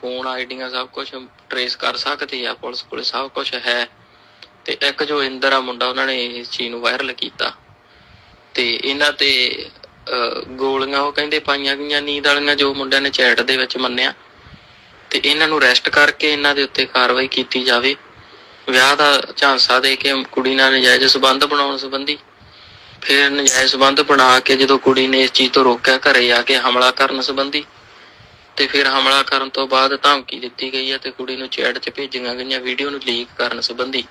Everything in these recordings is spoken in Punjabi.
ਫੋਨ ਆਈਡੀਆਂ ਸਭ ਕੁਝ ਟਰੇਸ ਕਰ ਸਕਦੇ ਆ, ਪੁਲਿਸ ਕੋਲੇ ਸਭ ਕੁਝ ਹੈ। ਤੇ ਇੱਕ ਜੋ ਇੰਦਰ ਆ ਮੁੰਡਾ, ਉਹਨਾਂ ਨੇ ਇਸ ਚੀਜ਼ ਨੂੰ ਵਾਇਰਲ ਕੀਤਾ। ਤੇ ਇਹਨਾਂ ਤੇ ਗੋਲੀਆਂ, ਉਹ ਕਹਿੰਦੇ ਪਾਈਆਂ ਗਈਆਂ, ਨੀਂਦ ਵਾਲੀਆਂ ਜੋ ਮੁੰਡਿਆਂ ਨੇ ਚੈਟ ਦੇ ਵਿੱਚ ਮੰਨਿਆ। ਤੇ ਇਹਨਾਂ ਨੂੰ ਅਰੈਸਟ ਕਰਕੇ ਇਹਨਾਂ ਦੇ ਉੱਤੇ ਕਾਰਵਾਈ ਕੀਤੀ ਜਾਵੇ। ਵਿਆਹ ਦਾ ਝਾਂਸਾ ਦੇ ਕੇ ਕੁੜੀ ਨਾਲ ਨਜਾਇਜ਼ ਸਬੰਧ ਬਣਾਉਣ ਸੰਬੰਧੀ। ਫਿਰ ਨਜਾਇਜ਼ ਸਬੰਧ ਬਣਾ ਕੇ ਜਦੋਂ ਕੁੜੀ ਨੇ ਇਸ ਚੀਜ਼ ਤੋਂ ਰੋਕਿਆ, ਘਰੇ ਆ ਕੇ ਹਮਲਾ ਕਰਨ ਸੰਬੰਧੀ। ਤੇ ਫਿਰ ਹਮਲਾ ਕਰਨ ਤੋਂ ਬਾਅਦ ਧਮਕੀ ਦਿੱਤੀ ਗਈ ਹੈ ਤੇ ਕੁੜੀ ਨੂੰ ਚੈਟ 'ਚ ਭੇਜੀਆਂ ਗਈਆਂ ਵੀਡੀਓ ਨੂੰ ਲੀਕ ਕਰਨ ਸੰਬੰਧੀ।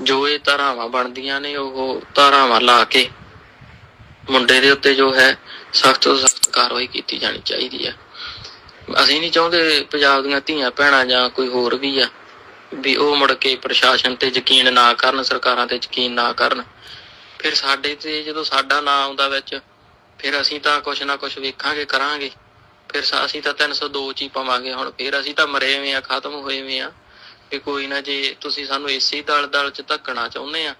ਜੋ ਇਹ ਧਾਰਾਵਾਂ ਬਣਦੀਆਂ ਨੇ, ਉਹ ਧਾਰਾਵਾਂ ਲਾ ਕੇ ਮੁੰਡੇ ਦੇ ਉੱਤੇ ਜੋ ਹੈ, ਸਖਤ ਤੋਂ ਸਖਤ ਕਾਰਵਾਈ ਕੀਤੀ ਜਾਣੀ ਚਾਹੀਦੀ ਹੈ। ਅਸੀਂ ਨਹੀਂ ਚਾਹੁੰਦੇ ਪੰਜਾਬ ਦੀਆਂ ਧੀਆਂ ਭੈਣਾਂ ਜਾਂ ਕੋਈ ਹੋਰ ਵੀ ਆ, ਵੀ ਉਹ ਮੁੜ ਕੇ ਪ੍ਰਸ਼ਾਸਨ ਤੇ ਯਕੀਨ ਨਾ ਕਰਨ, ਸਰਕਾਰਾਂ ਤੇ ਯਕੀਨ ਨਾ ਕਰਨ। ਫਿਰ ਸਾਡੇ ਤੇ ਜਦੋਂ ਸਾਡਾ ਨਾਂ ਆਉਂਦਾ ਵਿੱਚ, ਫਿਰ ਅਸੀਂ ਤਾਂ ਕੁਛ ਨਾ ਕੁਛ ਵੇਖਾਂਗੇ, ਕਰਾਂਗੇ। ਫਿਰ ਸਾ- ਅਸੀਂ ਤਾਂ 302 ਚ ਹੀ ਪਾਵਾਂਗੇ, ਹੁਣ ਫਿਰ ਅਸੀਂ ਤਾਂ ਮਰੇ ਹੋਏ ਆ ਖਤਮ ਹੋਏ ਹੋਏ ਆ ਕਿ ਕੋਈ ਨਾ ਜੇ ਤੁਸੀਂ ਸਾਨੂੰ ਇਸੇ ਦਲ ਚ ਧੱਕਣਾ ਚਾਹੁੰਦੇ ਆ,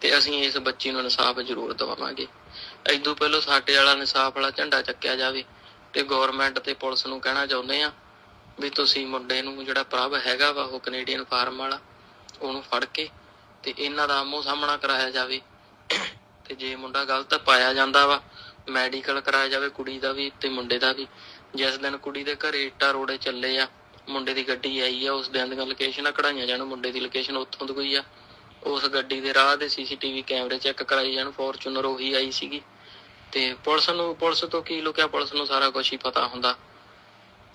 ਤੇ ਅਸੀਂ ਇਸ ਬੱਚੀ ਨੂੰ ਇਨਸਾਫ ਜ਼ਰੂਰ ਦਵਾਵਾਂਗੇ ਐਦੋਂ ਪਹਿਲਾਂ ਸਾਡੇ ਵਾਲਾ ਇਨਸਾਫ ਵਾਲਾ ਝੰਡਾ ਚੱਕਿਆ ਜਾਵੇ, ਤੇ ਗਵਰਨਮੈਂਟ ਤੇ ਪੁਲਿਸ ਨੂੰ ਕਹਿਣਾ ਚਾਹੁੰਦੇ ਆ ਵੀ ਤੁਸੀਂ ਮੁੰਡੇ ਨੂੰ ਜਿਹੜਾ ਪ੍ਰਭ ਹੈਗਾ ਵਾ, ਉਹ ਕੈਨੇਡੀਅਨ ਫਾਰਮ ਵਾਲਾ, ਉਹਨੂੰ ਫੜ ਕੇ ਤੇ ਇਹਨਾਂ ਦਾ ਆਮੋ ਸਾਹਮਣਾ ਕਰਾਇਆ ਜਾਵੇ। ਤੇ ਜੇ ਮੁੰਡਾ ਗਲਤ ਪਾਇਆ ਜਾਂਦਾ ਵਾ ਮੈਡੀਕਲ ਕਰਾਇਆ ਜਾਵੇ, ਕੁੜੀ ਦਾ ਵੀ ਤੇ ਮੁੰਡੇ ਦਾ ਵੀ ਜਿਸ ਦਿਨ ਕੁੜੀ ਦੇ ਘਰੇ ਇੱਟਾਂ ਰੋੜੇ ਚੱਲੇ ਆ, ਮੁੰਡੇ ਦੀ ਗੱਡੀ ਆਈ ਆ, ਉਸ ਦਿਨ ਦੀਆਂ ਲੋਕੇਸ਼ਨਾਂ ਕਢਾਈਆਂ ਜਾਣ, ਮੁੰਡੇ ਦੀ ਲੋਕੇਸ਼ਨ ਉੱਥੋਂ ਦੀ ਕੋਈ ਆ। ਉਸ ਗੱਡੀ ਦੇ ਰਾਹ ਦੇ ਸੀਸੀਟੀਵੀ ਕੈਮਰੇ ਚੈੱਕ ਕਰਾਈ ਜਾਣ ਫੋਰਚੂਨਰ ਉਹੀ ਆਈ ਸੀਗੀ। ਤੇ ਪੁਲਿਸ ਨੂੰ, ਪੁਲਿਸ ਤੋਂ ਕੀ ਲੁਕਿਆ? ਪੁਲਿਸ ਨੂੰ ਸਾਰਾ ਕੁਝ ਹੀ ਪਤਾ ਹੁੰਦਾ।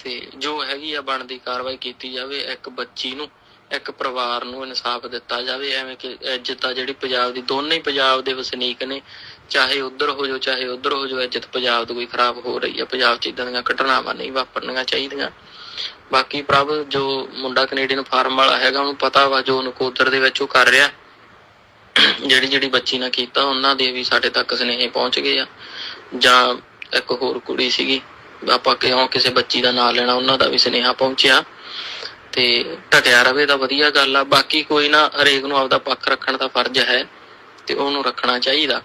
ਤੇ ਜੋ ਹੈਗੀ ਆ, ਬਣਦੀ ਕਾਰਵਾਈ ਕੀਤੀ ਜਾਵੇ ਇੱਕ ਬੱਚੀ ਨੂੰ, ਇੱਕ ਪਰਿਵਾਰ ਨੂੰ ਇਨਸਾਫ ਦਿੱਤਾ ਜਾਵੇ, ਐਵੇਂ ਕਿ ਇੱਜ਼ਤ ਆ ਜਿਹੜੀ ਪੰਜਾਬ ਦੀ, ਦੋਨੇ ਹੀ ਪੰਜਾਬ ਦੇ ਵਸਨੀਕ ਨੇ। ਚਾਹੇ ਉਧਰ ਹੋ ਜਾਓ, ਚਾਹੇ ਉਧਰ ਹੋ ਜਾਓ, ਇੱਜ਼ਤ ਪੰਜਾਬ ਦੀ ਕੋਈ ਖਰਾਬ ਹੋ ਰਹੀ ਆ ਪੰਜਾਬ 'ਚ ਇਦਾਂ ਦੀਆਂ ਘਟਨਾਵਾਂ ਨਹੀਂ ਵਾਪਰਨੀਆਂ ਚਾਹੀਦੀਆਂ। ਬਾਕੀ ਪ੍ਰਭ, ਜੋ ਮੁੰਡਾ ਕੈਨੇਡੀਅਨ ਫਾਰਮ ਵਾਲਾ ਹੈਗਾ, ਉਹਨੂੰ ਪਤਾ ਵਾ ਜੋ ਨਕੋਦਰ ਦੇ ਵਿੱਚ ਉਹ ਕਰ ਰਿਹਾ। ਜਿਹੜੀ ਜਿਹੜੀ ਬੱਚੀ ਨਾਲ ਕੀਤਾ, ਉਹਨਾਂ ਦੇ ਵੀ ਸਾਡੇ ਤੱਕ ਸੁਨੇਹੇ ਪਹੁੰਚ ਗਏ ਆ। ਜਾਂ ਇੱਕ ਹੋਰ ਕੁੜੀ ਸੀਗੀ, ਆਪਾਂ ਕਿਉਂ ਕਿਸੇ ਬੱਚੀ ਦਾ ਨਾਮ ਲੈਣਾ, ਉਹਨਾਂ ਦਾ ਵੀ ਸੁਨੇਹਾ ਪਹੁੰਚਿਆ। ਤੇ ਟਕਿਆ ਰਵੇ ਤਾਂ ਵਧੀਆ ਗੱਲ ਆ। ਬਾਕੀ ਕੋਈ ਨਾ, ਹਰੇਕ ਨੂੰ ਆਪਦਾ ਪੱਖ ਰੱਖਣ ਦਾ ਫਰਜ਼ ਹੈ ਤੇ ਉਹਨੂੰ ਰੱਖਣਾ ਚਾਹੀਦਾ।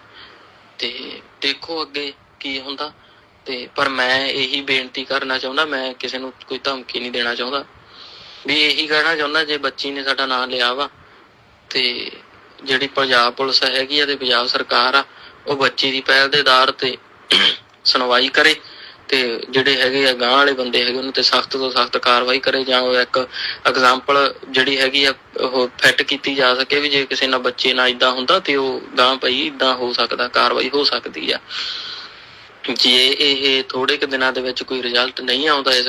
ਤੇ ਦੇਖੋ ਅੱਗੇ ਕੀ ਹੁੰਦਾ। ਤੇ ਪਰ ਮੈਂ ਇਹੀ ਬੇਨਤੀ ਕਰਨਾ ਚਾਹੁੰਦਾ, ਮੈਂ ਕਿਸੇ ਨੂੰ ਕੋਈ ਧਮਕੀ ਨਹੀਂ ਦੇਣਾ ਚਾਹੁੰਦਾ। ਵੀ ਇਹੀ ਕਹਿਣਾ ਚਾਹੁੰਦਾ, ਜੇ ਬੱਚੀ ਨੇ ਸਾਡਾ ਨਾਮ ਲਿਆ ਵਾ, ਤੇ ਜਿਹੜੀ ਪੰਜਾਬ ਪੁਲਿਸ ਹੈਗੀ ਆ ਤੇ ਪੰਜਾਬ ਸਰਕਾਰ ਆ, ਉਹ ਬੱਚੀ ਦੀ ਪਹਿਲ ਦੇ ਆਧਾਰ ਤੇ ਸੁਣਵਾਈ ਕਰੇ। ਤੇ ਜਿਹੜੇ ਹੈਗੇ ਆ ਗਾਂਹ ਵਾਲੇ ਬੰਦੇ ਹੈਗੇ, ਉਹਨਾਂ ਤੇ ਸਖਤ ਤੋਂ ਸਖਤ ਕਾਰਵਾਈ ਕਰੇ ਜਾਂ ਉਹ ਇੱਕ ਐਗਜ਼ਾਮਪਲ ਜਿਹੜੀ ਹੈਗੀ ਆ, ਉਹ ਫਿੱਟ ਕੀਤੀ ਜਾ ਸਕੇ ਵੀ ਜੇ ਕਿਸੇ ਨਾਲ ਬੱਚੇ ਨਾਲ ਇਦਾਂ ਹੁੰਦਾ ਤੇ ਉਹ ਗਾਂਹ ਪਈ ਇਦਾਂ ਹੋ ਸਕਦਾ, ਕਾਰਵਾਈ ਹੋ ਸਕਦੀ ਆ। ਜੇ ਇਹ ਥੋੜੇ ਕੁ ਦਿਨਾਂ ਦੇ ਵਿੱਚ ਕੋਈ ਰਿਜ਼ਲਟ ਨਹੀਂ ਆਉਂਦਾ ਇਸ